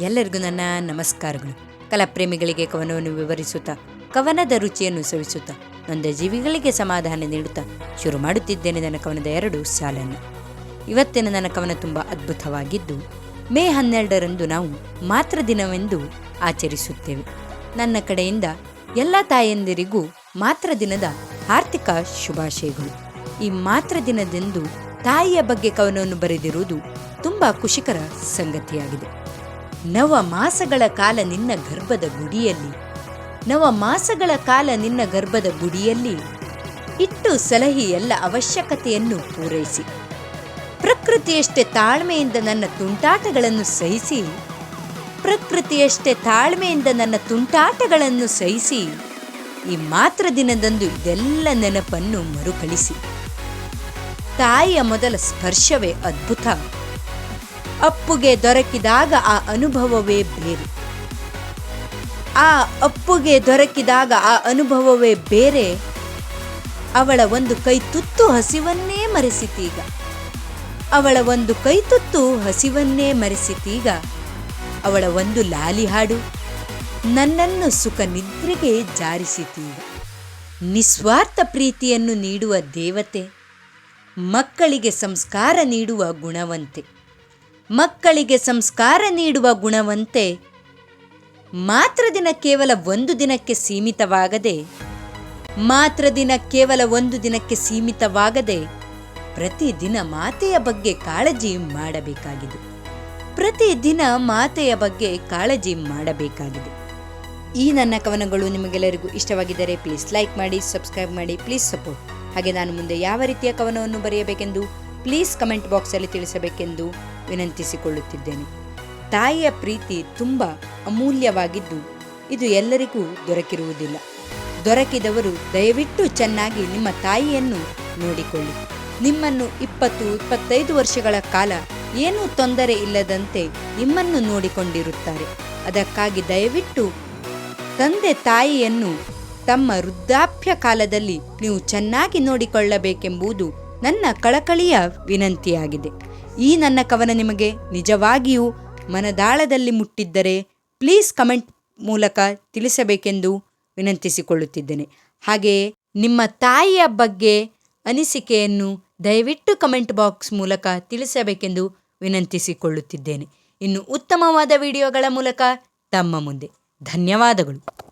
ಎಲ್ಲರಿಗೂ ನನ್ನ ನಮಸ್ಕಾರಗಳು. ಕಲಾಪ್ರೇಮಿಗಳಿಗೆ ಕವನವನ್ನು ವಿವರಿಸುತ್ತಾ, ಕವನದ ರುಚಿಯನ್ನು ಸವಿಸುತ್ತಾ, ನೊಂದ ಜೀವಿಗಳಿಗೆ ಸಮಾಧಾನ ನೀಡುತ್ತಾ ಶುರು ಮಾಡುತ್ತಿದ್ದೇನೆ ನನ್ನ ಕವನದ ಎರಡು ಸಾಲನ್ನು. ಇವತ್ತಿನ ನನ್ನ ಕವನ ತುಂಬ ಅದ್ಭುತವಾಗಿದ್ದು, ಮೇ ಹನ್ನೆರಡರಂದು ನಾವು ಮಾತೃ ದಿನವೆಂದು ಆಚರಿಸುತ್ತೇವೆ. ನನ್ನ ಕಡೆಯಿಂದ ಎಲ್ಲ ತಾಯಂದಿರಿಗೂ ಮಾತೃ ದಿನದ ಆರ್ಥಿಕ ಶುಭಾಶಯಗಳು. ಈ ಮಾತೃ ದಿನದಂದು ತಾಯಿಯ ಬಗ್ಗೆ ಕವನವನ್ನು ಬರೆದಿರುವುದು ತುಂಬ ಖುಷಿಕರ ಸಂಗತಿಯಾಗಿದೆ. ನವ ಮಾಸಗಳ ಕಾಲ ನಿನ್ನ ಗರ್ಭದ ಗುಡಿಯಲ್ಲಿ. ನವ ಮಾಸಗಳ ಕಾಲ ನಿನ್ನ ಗರ್ಭದ ಗುಡಿಯಲ್ಲಿ. ಇಟ್ಟು ಸಲಹಿ ಎಲ್ಲ ಅವಶ್ಯಕತೆಯನ್ನು ಪೂರೈಸಿ. ಪ್ರಕೃತಿಯಷ್ಟೇ ತಾಳ್ಮೆಯಿಂದ ನನ್ನ ತುಂಟಾಟಗಳನ್ನು ಸಹಿಸಿ. ಪ್ರಕೃತಿಯಷ್ಟೇ ತಾಳ್ಮೆಯಿಂದ ನನ್ನ ತುಂಟಾಟಗಳನ್ನು ಸಹಿಸಿ. ಈ ಮಾತ್ರ ದಿನದಂದು ಇದೆಲ್ಲ ನೆನಪನ್ನು ಮರುಕಳಿಸಿ. ತಾಯಿಯ ಮೊದಲ ಸ್ಪರ್ಶವೇ ಅದ್ಭುತ. ಅಪ್ಪುಗೆ ದೊರಕಿದಾಗ ಆ ಅನುಭವವೇ ಬೇರೆ. ಆ ಅಪ್ಪುಗೆ ದೊರಕಿದಾಗ ಆ ಅನುಭವವೇ ಬೇರೆ. ಅವಳ ಒಂದು ಕೈ ತುತ್ತು ಹಸಿವನ್ನೇ ಮರೆಸಿತೀಗ. ಅವಳ ಒಂದು ಕೈ ತುತ್ತು ಹಸಿವನ್ನೇ ಮರೆಸಿತೀಗ. ಅವಳ ಒಂದು ಲಾಲಿ ಹಾಡು ನನ್ನನ್ನು ಸುಖ ನಿದ್ರೆಗೆ ಜಾರಿಸಿತೀಗ. ನಿಸ್ವಾರ್ಥ ಪ್ರೀತಿಯನ್ನು ನೀಡುವ ದೇವತೆ, ಮಕ್ಕಳಿಗೆ ಸಂಸ್ಕಾರ ನೀಡುವ ಗುಣವಂತೆ. ಮಕ್ಕಳಿಗೆ ಸಂಸ್ಕಾರ ನೀಡುವ ಗುಣವಂತೆ ಮಾತ್ರ ದಿನ ಕೇವಲ ಒಂದು ದಿನಕ್ಕೆ ಸೀಮಿತವಾಗದೆ, ಮಾತ್ರ ದಿನ ಕೇವಲ ಒಂದು ದಿನಕ್ಕೆ ಸೀಮಿತವಾಗದೆ ಪ್ರತಿದಿನ ಮಾತೆಯ ಬಗ್ಗೆ ಕಾಳಜಿ ಮಾಡಬೇಕಾಗಿದೆ. ಪ್ರತಿದಿನ ಮಾತೆಯ ಬಗ್ಗೆ ಕಾಳಜಿ ಮಾಡಬೇಕಾಗಿದೆ. ಈ ನನ್ನ ಕವನಗಳು ನಿಮಗೆಲ್ಲರಿಗೂ ಇಷ್ಟವಾಗಿದ್ದರೆ ಪ್ಲೀಸ್ ಲೈಕ್ ಮಾಡಿ ಸಬ್ಸ್ಕ್ರೈಬ್ ಮಾಡಿ ಪ್ಲೀಸ್ ಸಪೋರ್ಟ್ ಹಾಗೆ ನಾನು ಮುಂದೆ ಯಾವ ರೀತಿಯ ಕವನವನ್ನು ಬರೆಯಬೇಕೆಂದು ಪ್ಲೀಸ್ ಕಮೆಂಟ್ ಬಾಕ್ಸಲ್ಲಿ ತಿಳಿಸಬೇಕೆಂದು ವಿನಂತಿಸಿಕೊಳ್ಳುತ್ತಿದ್ದೇನೆ. ತಾಯಿಯ ಪ್ರೀತಿ ತುಂಬ ಅಮೂಲ್ಯವಾಗಿದ್ದು, ಇದು ಎಲ್ಲರಿಗೂ ದೊರಕಿರುವುದಿಲ್ಲ. ದೊರಕಿದವರು ದಯವಿಟ್ಟು ಚೆನ್ನಾಗಿ ನಿಮ್ಮ ತಾಯಿಯನ್ನು ನೋಡಿಕೊಳ್ಳಿ. ನಿಮ್ಮನ್ನು ಇಪ್ಪತ್ತು, ಇಪ್ಪತ್ತೈದು ವರ್ಷಗಳ ಕಾಲ ಏನೂ ತೊಂದರೆ ಇಲ್ಲದಂತೆ ನಿಮ್ಮನ್ನು ನೋಡಿಕೊಂಡಿರುತ್ತಾರೆ. ಅದಕ್ಕಾಗಿ ದಯವಿಟ್ಟು ತಂದೆ ತಾಯಿಯನ್ನು ತಮ್ಮ ವೃದ್ಧಾಪ್ಯ ಕಾಲದಲ್ಲಿ ನೀವು ಚೆನ್ನಾಗಿ ನೋಡಿಕೊಳ್ಳಬೇಕೆಂಬುದು ನನ್ನ ಕಳಕಳಿಯ ವಿನಂತಿಯಾಗಿದೆ. ಈ ನನ್ನ ಕವನ ನಿಮಗೆ ನಿಜವಾಗಿಯೂ ಮನದಾಳದಲ್ಲಿ ಮುಟ್ಟಿದ್ದರೆ ಪ್ಲೀಸ್ ಕಮೆಂಟ್ ಮೂಲಕ ತಿಳಿಸಬೇಕೆಂದು ವಿನಂತಿಸಿಕೊಳ್ಳುತ್ತಿದ್ದೇನೆ. ಹಾಗೆಯೇ ನಿಮ್ಮ ತಾಯಿಯ ಬಗ್ಗೆ ಅನಿಸಿಕೆಯನ್ನು ದಯವಿಟ್ಟು ಕಮೆಂಟ್ ಬಾಕ್ಸ್ ಮೂಲಕ ತಿಳಿಸಬೇಕೆಂದು ವಿನಂತಿಸಿಕೊಳ್ಳುತ್ತಿದ್ದೇನೆ. ಇನ್ನು ಉತ್ತಮವಾದ ವಿಡಿಯೋಗಳ ಮೂಲಕ ತಮ್ಮ ಮುಂದೆ. ಧನ್ಯವಾದಗಳು.